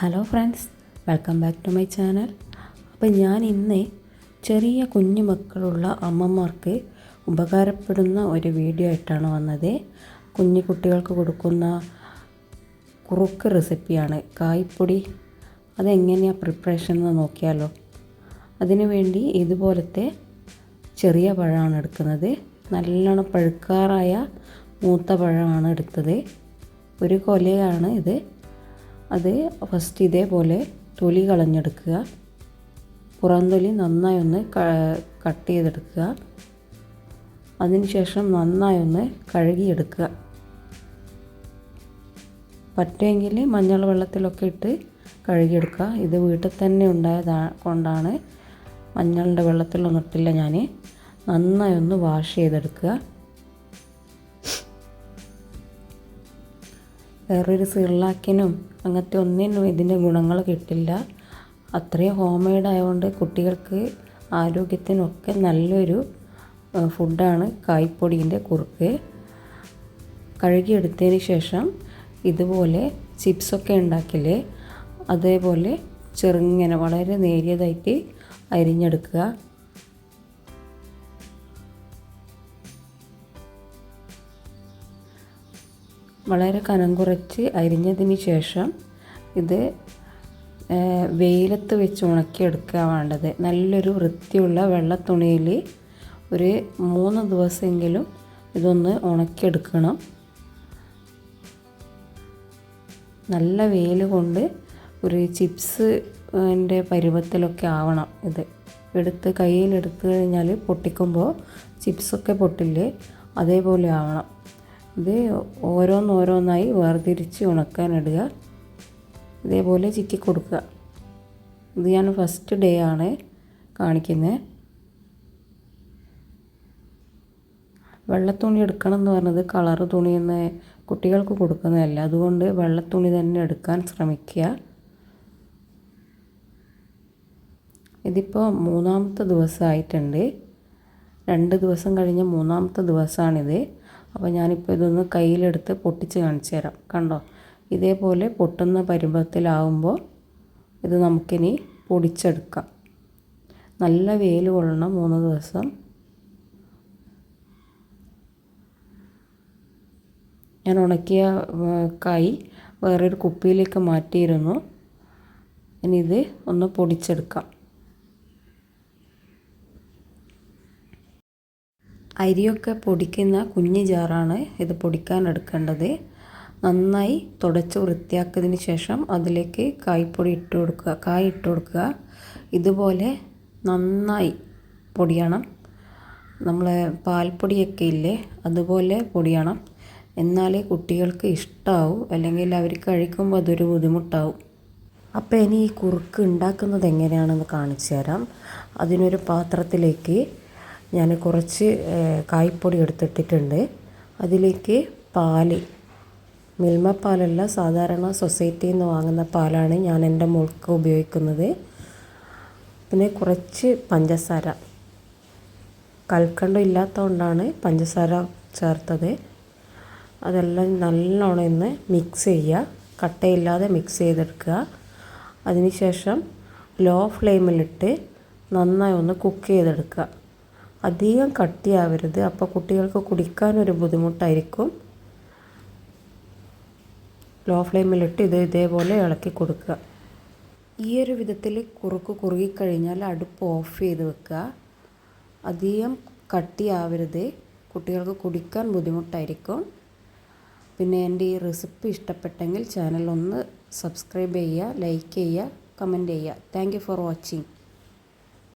Hello friends welcome back to my channel അപ്പോൾ ഞാൻ ഇന്ന് ചെറിയ കുഞ്ഞു മക്കളുള്ള അമ്മമാർക്ക് ഉപകാരപ്പെടുന്ന ഒരു വീഡിയോ ആയിട്ടാണ് വന്നത്. കുഞ്ഞു കുട്ടികൾക്ക് കൊടുക്കുന്ന കുറുക്ക് റെസിപ്പിയാണ് കായ്പൊടി അതെങ്ങനെയാണ് പ്രിപ്പറേഷൻ എന്ന് നോക്കിയാലോ. അതിനുവേണ്ടി ഇതുപോലത്തെ ചെറിയ പഴമാണ് എടുക്കുന്നത്. നല്ലോണം പഴുക്കാറായ മൂത്ത പഴമാണ് എടുത്തത്. ഒരു കൊലയാണ് ഇത്. അത് ഫസ്റ്റ് ഇതേപോലെ തൊലി കളഞ്ഞെടുക്കുക. പുറംതൊലി നന്നായി ഒന്ന് കട്ട് ചെയ്തെടുക്കുക. അതിനുശേഷം നന്നായി ഒന്ന് കഴുകിയെടുക്കുക. പറ്റുമെങ്കിൽ മഞ്ഞൾ വെള്ളത്തിലൊക്കെ ഇട്ട് കഴുകിയെടുക്കുക. ഇത് വീട്ടിൽ തന്നെ ഉണ്ടായതാ കൊണ്ടാണ് മഞ്ഞളിന്റെ വെള്ളത്തിലൊന്നും ഇട്ടില്ല ഞാൻ നന്നായി ഒന്ന് വാഷ് ചെയ്തെടുക്കുക. വേറൊരു സിർലാക്കിനും അങ്ങനത്തെ ഒന്നിനും ഇതിന്റെ ഗുണങ്ങൾ കിട്ടില്ല. അത്രയും ഹോം മെയ്ഡ് ആയതുകൊണ്ട് കുട്ടികൾക്ക് ആരോഗ്യത്തിനൊക്കെ നല്ലൊരു ഫുഡാണ് കായ്പൊടിന്റെ കുറുക്ക്. കഴുകിയെടുത്തതിന് ശേഷം ഇതുപോലെ ചിപ്സൊക്കെ ഉണ്ടാക്കില്ലേ അതേപോലെ ചെറുങ്ങനെ വളരെ നേരിയതായിട്ട് അരിഞ്ഞെടുക്കുക. വളരെ കനം കുറച്ച് അരിഞ്ഞതിന് ശേഷം ഇത് വെയിലത്ത് വെച്ച് ഉണക്കിയെടുക്കുക വേണ്ടത്. നല്ലൊരു വൃത്തിയുള്ള വെള്ള തുണിയിൽ ഒരു മൂന്ന് ദിവസമെങ്കിലും ഇതൊന്ന് ഉണക്കിയെടുക്കണം. നല്ല വെയിൽ കൊണ്ട് ഒരു ചിപ്സ് ന്റെ പരുവത്തിലൊക്കെ ആവണം ഇത്. എടുത്ത് കയ്യിലെടുത്ത് കഴിഞ്ഞാൽ പൊട്ടിക്കുമ്പോൾ ചിപ്സൊക്കെ പൊട്ടില്ലേ അതേപോലെ ആവണം. ഇത് ഓരോന്നോരോന്നായി വേർതിരിച്ച് ഉണക്കാനിടുക. ഇതേപോലെ ചിക്കി കൊടുക്കുക. ഇത് ഞാൻ ഫസ്റ്റ് ഡേ ആണ് കാണിക്കുന്നത് വെള്ളത്തുണി എടുക്കണം എന്ന് പറഞ്ഞത് കളർ തുണിയെന്ന് കുട്ടികൾക്ക് കൊടുക്കുന്നതല്ല. അതുകൊണ്ട് വെള്ളത്തുണി തന്നെ എടുക്കാൻ ശ്രമിക്കുക. ഇതിപ്പോൾ മൂന്നാമത്തെ ദിവസമായിട്ടുണ്ട്. രണ്ട് ദിവസം കഴിഞ്ഞ മൂന്നാമത്തെ ദിവസമാണിത്. അപ്പോൾ ഞാനിപ്പോൾ ഇതൊന്ന് കയ്യിലെടുത്ത് പൊട്ടിച്ച് കാണിച്ചു തരാം. കണ്ടോ? ഇതേപോലെ പൊട്ടുന്ന പരുവത്തിലാവുമ്പോൾ ഇത് നമുക്കിനി പൊടിച്ചെടുക്കാം. നല്ല വെയിൽ കൊള്ളണം മൂന്ന് ദിവസം. ഞാൻ ഉണക്കിയ കായ് വേറൊരു കുപ്പിയിലേക്ക് മാറ്റിയിരുന്നു. ഇനി ഇത് ഒന്ന് പൊടിച്ചെടുക്കാം. അരിയൊക്കെ പൊടിക്കുന്ന കുഞ്ഞ് ജാറാണ് ഇത് പൊടിക്കാൻ എടുക്കേണ്ടത്. നന്നായി തുടച്ച് വൃത്തിയാക്കിയതിന് ശേഷം അതിലേക്ക് കായ്പൊടി ഇട്ട് കൊടുക്കുക കായ് ഇട്ട് കൊടുക്കുക. ഇതുപോലെ നന്നായി പൊടിയണം. നമ്മൾ പാൽപ്പൊടിയൊക്കെ ഇല്ലേ അതുപോലെ പൊടിയണം. എന്നാലേ കുട്ടികൾക്ക് ഇഷ്ടമാവും അല്ലെങ്കിൽ അവർ കഴിക്കുമ്പോൾ അതൊരു ബുദ്ധിമുട്ടാവും. അപ്പോൾ ഇനി ഈ കുറുക്ക് ഉണ്ടാക്കുന്നത് എങ്ങനെയാണെന്ന് കാണിച്ചു തരാം. അതിനൊരു പാത്രത്തിലേക്ക് ഞാൻ കുറച്ച് കായ്പ്പൊടി എടുത്തിട്ടിട്ടുണ്ട്. അതിലേക്ക് പാൽ. മിൽമ പാലല്ല സാധാരണ സൊസൈറ്റിയിൽ നിന്ന് വാങ്ങുന്ന പാലാണ് ഞാൻ എന്റെ മുൾക്ക് ഉപയോഗിക്കുന്നത്. പിന്നെ കുറച്ച് പഞ്ചസാര. കൽക്കണ്ടം ഇല്ലാത്തതുകൊണ്ടാണ് പഞ്ചസാര ചേർത്തത്. അതെല്ലാം നല്ലോണം ഇന്ന് മിക്സ് ചെയ്യുക. കട്ടയില്ലാതെ മിക്സ് ചെയ്തെടുക്കുക. അതിനുശേഷം ലോ ഫ്ലെയിമിലിട്ട് നന്നായി ഒന്ന് കുക്ക് ചെയ്തെടുക്കുക. അധികം കട്ടിയാവരുത്. അപ്പോൾ കുട്ടികൾക്ക് കുടിക്കാനൊരു ബുദ്ധിമുട്ടായിരിക്കും. ലോ ഫ്ലെയിമിലിട്ട് ഇത് ഇതേപോലെ ഇളക്കി കൊടുക്കുക. ഈ ഒരു വിധത്തിൽ കുറുക്ക് കുറുകിക്കഴിഞ്ഞാൽ അടുപ്പ് ഓഫ് ചെയ്ത് വെക്കുക. അധികം കട്ടിയാവരുത്. കുട്ടികൾക്ക് കുടിക്കാൻ ബുദ്ധിമുട്ടായിരിക്കും. പിന്നെ എന്റെ ഈ റെസിപ്പി ഇഷ്ടപ്പെട്ടെങ്കിൽ ചാനൽ ഒന്ന് സബ്സ്ക്രൈബ് ചെയ്യുക ലൈക്ക് ചെയ്യുക കമന്റ് ചെയ്യുക. Thank for watching.